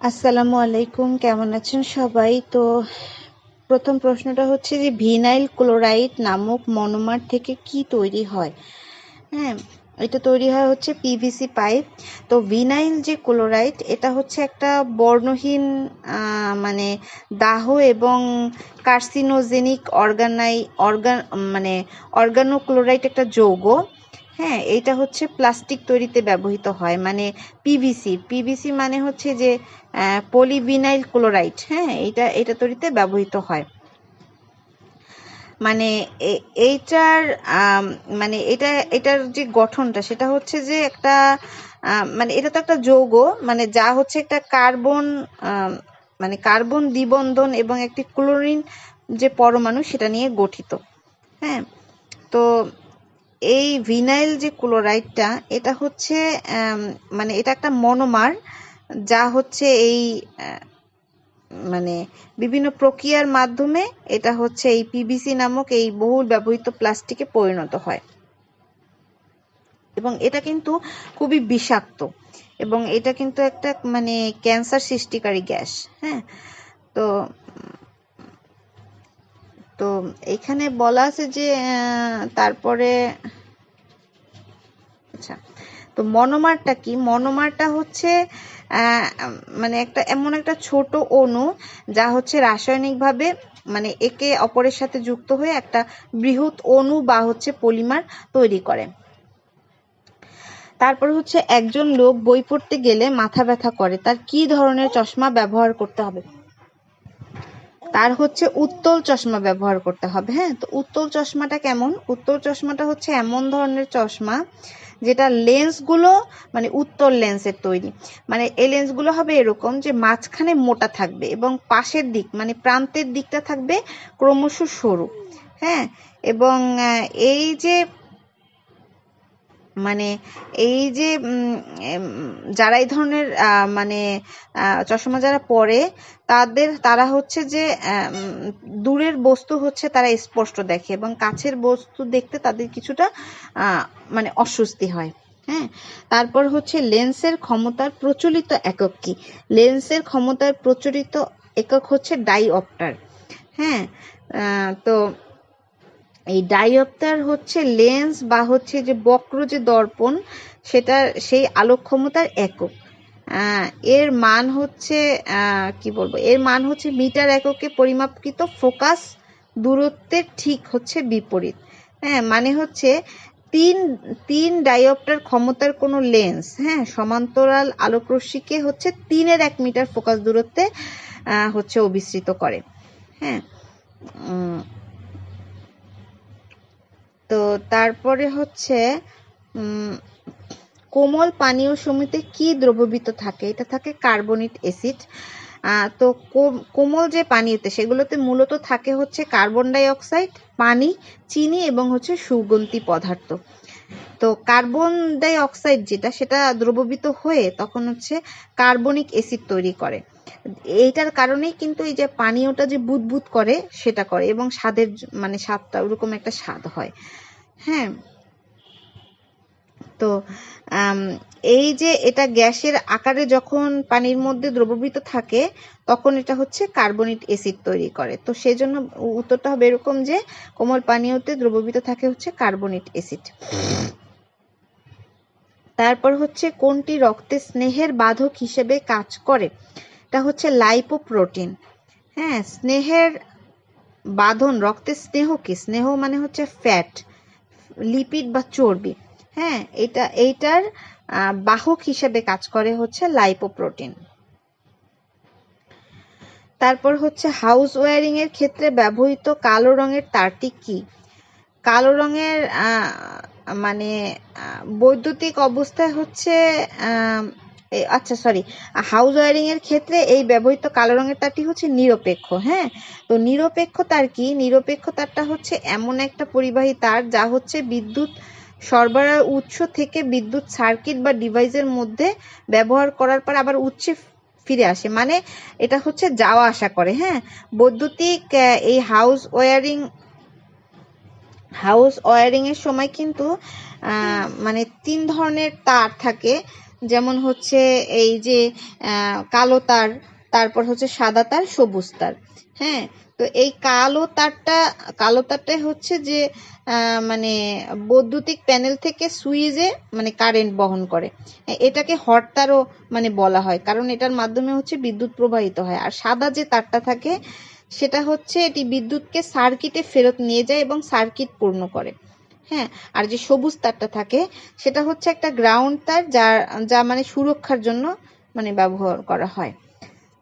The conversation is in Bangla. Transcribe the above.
আসসালামু আলাইকুম, কেমন আছেন সবাই? তো প্রথম প্রশ্নটা হচ্ছে যে, ভিনাইল ক্লোরাইড নামক মনোমার থেকে কি তৈরি হয়? হ্যাঁ এটা তৈরি হয় হচ্ছে পিভিসি পাইপ। তো ভিনাইল যে ক্লোরাইড, এটা হচ্ছে একটা বর্ণহীন মানে দাহ এবং কার্সিনোজেনিক অর্গানাই, অর্গান মানে অর্গানোক্লোরাইড একটা যৌগ। হ্যাঁ এটা হচ্ছে প্লাস্টিক তৈরিতে ব্যবহৃত হয় মানে পিভিসি পিভিসি মানে হচ্ছে যে পলিভিনাইল ক্লোরাইড হ্যাঁ এটা এটা তৈরিতে ব্যবহৃত হয়। মানে এইটার মানে এটা, এটার যে গঠনটা, সেটা হচ্ছে যে একটা মানে এটা তো একটা যৌগ মানে যা হচ্ছে একটা কার্বন মানে কার্বন দ্বিবন্ধন এবং একটি ক্লোরিন যে পরমাণু সেটা নিয়ে গঠিত হ্যাঁ। তো এই ভিনাইল যে ক্লোরাইডটা, এটা হচ্ছে মানে এটা একটা মনোমার যা হচ্ছে এই মানে বিভিন্ন প্রক্রিয়ার মাধ্যমে এটা হচ্ছে এই পিভিসি নামক এই বহুল ব্যবহৃত প্লাস্টিকে পরিণত হয়। এবং এটা কিন্তু খুবই বিষাক্ত এবং এটা কিন্তু একটা মানে ক্যান্সার সৃষ্টিকারী গ্যাস হ্যাঁ? তো তো এখানে বলা আছে যে তারপরে আচ্ছা তো মনোমারটা কি? মনোমারটা হচ্ছে মানে একটা, এমন একটা ছোট অণু যা হচ্ছে রাসায়নিকভাবে মানে একে অপরের সাথে যুক্ত হয়ে একটা বৃহৎ অণু বা হচ্ছে পলিমার তৈরি করে। তারপর হচ্ছে একজন লোক বই পড়তে গেলে মাথা ব্যথা করে, তার কি ধরনের চশমা ব্যবহার করতে হবে? তার হচ্ছে উত্তল চশমা ব্যবহার করতে হবে হ্যাঁ? তো উত্তল চশমাটা কেমন? উত্তল চশমাটা হচ্ছে এমন ধরনের চশমা যেটা লেন্সগুলো মানে উত্তল লেন্সের তৈরি। মানে এই লেন্সগুলো হবে এরকম যে মাঝখানে মোটা থাকবে এবং পাশের দিক মানে প্রান্তের দিকটা থাকবে ক্রমশ সরু হ্যাঁ? এবং এই যে মানে এই যে যারা এই ধরনের মানে চশমা যারা পরে, তাদের, তারা হচ্ছে যে দূরের বস্তু হচ্ছে তারা স্পষ্ট দেখে এবং কাছের বস্তু দেখতে তাদের কিছুটা মানে অস্বস্তি হয়। হ্যাঁ? তারপর হচ্ছে লেন্সের ক্ষমতার প্রচলিত একক কি? লেন্সের ক্ষমতার প্রচলিত একক হচ্ছে ডাইঅপ্টার হ্যাঁ? তো এই ডাইঅপ্টার হচ্ছে লেন্স বা হচ্ছে যে বক্র যে দর্পণ, সেটা সেই আলোক ক্ষমতার একক এর মান হচ্ছে কি বলব? এর মান হচ্ছে মিটার এককে পরিমাপকৃত ফোকাস দূরত্বের ঠিক হচ্ছে বিপরীত। হ্যাঁ মানে হচ্ছে তিন তিন ডাইঅপ্টার ক্ষমতার কোনো লেন্স হ্যাঁ সমান্তরাল আলোকরশ্মিকে হচ্ছে তিনের এক মিটার ফোকাস দূরত্বে হচ্ছে অবিস্তৃত করে। হ্যাঁ তো তারপরে হচ্ছে কোমল পানীয় সমিতে কি দ্রবীভূত থাকে? এটা থাকে কার্বনিক অ্যাসিড। তো কোমল যে পানীয়তে, সেগুলোতে মূলত থাকে হচ্ছে কার্বন ডাই অক্সাইড পানি, চিনি এবং হচ্ছে সুগন্ধি পদার্থ। তো কার্বন ডাই অক্সাইড যেটা, সেটা দ্রবীভূত হয়ে তখন হচ্ছে কার্বনিক অ্যাসিড তৈরি করে। এইটার কারণেই কিন্তু এই যে পানীয়টা যে বুদবুদ করে, সেটা করে এবং স্বাদের মানে স্বাদটা ওরকম একটা স্বাদ হয়। হ্যাঁ? তো এই যে এটা গ্যাসের আকারে যখন পানির মধ্যে দ্রবীভূত থাকে, তখন এটা হচ্ছে কার্বনিক অ্যাসিড তৈরি করে। তো সেই জন্য উত্তরটা হবে এরকম যে, কোমল পানীয়তে দ্রবীভূত থাকে হচ্ছে কার্বনিক অ্যাসিড। তারপর হচ্ছে কোনটি রক্তে স্নেহের বাধক হিসেবে কাজ করে? এটা হচ্ছে লাইপোপ্রোটিন। হ্যাঁ স্নেহের বাঁধন, রক্তের স্নেহ কি? স্নেহ মানে হচ্ছে ফ্যাট, লিপিড বা চর্বি। হ্যাঁ এটা, এইটার বাহক হিসেবে কাজ করে হচ্ছে লাইপোপ্রোটিন তারপর হচ্ছে হাউস ওয়ারিং এর ক্ষেত্রে ব্যবহৃত কালো রঙের তারটি কি? কালো রঙের মানে বৈদ্যুতিক অবস্থায় হচ্ছে আচ্ছা সরি হাউস ওয়ারিং এর ক্ষেত্রে এই ব্যবহৃত কালো রঙের তারটি হচ্ছে নিরপেক্ষ হ্যাঁ? তো নিরপেক্ষ তার কি? নিরপেক্ষ তারটা হচ্ছে এমন একটা পরিবাহী তার যা হচ্ছে বিদ্যুৎ সরবরাহ উৎস থেকে বিদ্যুৎ সার্কিট বা ডিভাইসের মধ্যে ব্যবহার করার পর আবার উৎসে ফিরে আসে। মানে এটা হচ্ছে যাওয়া আসা করে হ্যাঁ? বৈদ্যুতিক এই হাউস ওয়ারিং হাউস ওয়ারিং এর সময় কিন্তু মানে তিন ধরনের তার থাকে। যেমন হচ্ছে এই যে কালো তার, তারপর হচ্ছে সাদা তার, সবুজ তার হ্যাঁ? তো এই কালো তারটা, কালো তারটাই হচ্ছে যে মানে বৈদ্যুতিক প্যানেল থেকে সুইচে মানে কারেন্ট বহন করে। এটাকে হট তারও মানে বলা হয়, কারণ এটার মাধ্যমে হচ্ছে বিদ্যুৎ প্রবাহিত হয়। আর সাদা যে তারটা থাকে, সেটা হচ্ছে এটি বিদ্যুৎকে সার্কিটে ফেরত নিয়ে যায় এবং সার্কিট পূর্ণ করে। হ্যাঁ আর যে সবুজ তারটা থাকে, সেটা হচ্ছে একটা গ্রাউন্ড তার যা যা মানে সুরক্ষার জন্য মানে ব্যবহার করা হয়।